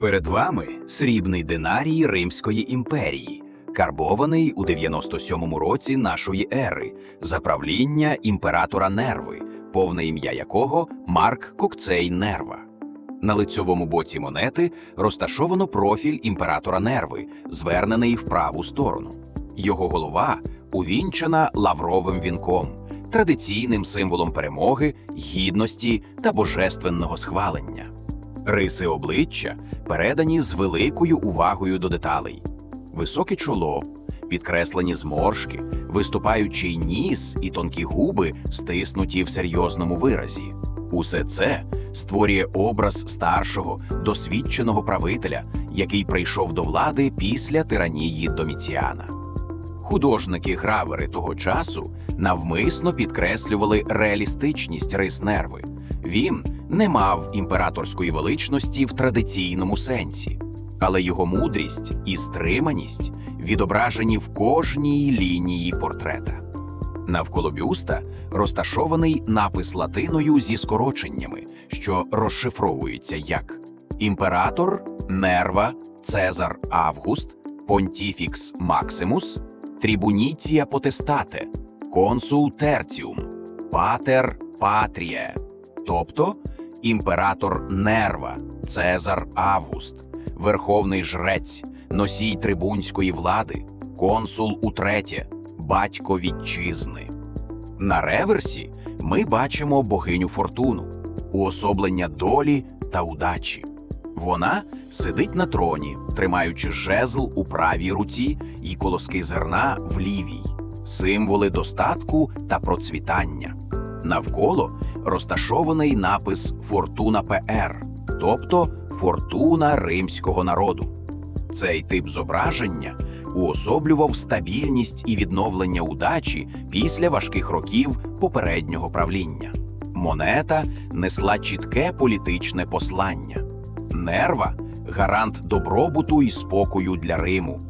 Перед вами срібний динарій Римської імперії, карбований у 97-му році нашої ери, за правління імператора Нерви, повне ім'я якого Марк Кокцей Нерва. На лицьовому боці монети розташовано профіль імператора Нерви, звернений в праву сторону. Його голова увінчена лавровим вінком, традиційним символом перемоги, гідності та божественного схвалення. Риси обличчя передані з великою увагою до деталей: високе чоло, підкреслені зморшки, виступаючий ніс і тонкі губи, стиснуті в серйозному виразі. Усе це створює образ старшого, досвідченого правителя, який прийшов до влади після тиранії Доміціана. Художники-гравери того часу навмисно підкреслювали реалістичність рис нерви. Він не мав імператорської величності в традиційному сенсі, але його мудрість і стриманість відображені в кожній лінії портрета. Навколо бюста розташований напис латиною зі скороченнями, що розшифровуються як імператор Нерва Цезар Август, Понтіфікс Максимус, Трибуніція Потестате, Консул Терціум, Патер Патріє, тобто імператор Нерва, Цезар Август, верховний жрець, носій трибунської влади, консул утретє, батько вітчизни. На реверсі ми бачимо богиню фортуну, уособлення долі та удачі. Вона сидить на троні, тримаючи жезл у правій руці і колоски зерна в лівій, символи достатку та процвітання. Навколо розташований напис Фортуна ПР, тобто Фортуна римського народу. Цей тип зображення уособлював стабільність і відновлення удачі після важких років попереднього правління. Монета несла чітке політичне послання. Нерва гарант добробуту і спокою для Риму.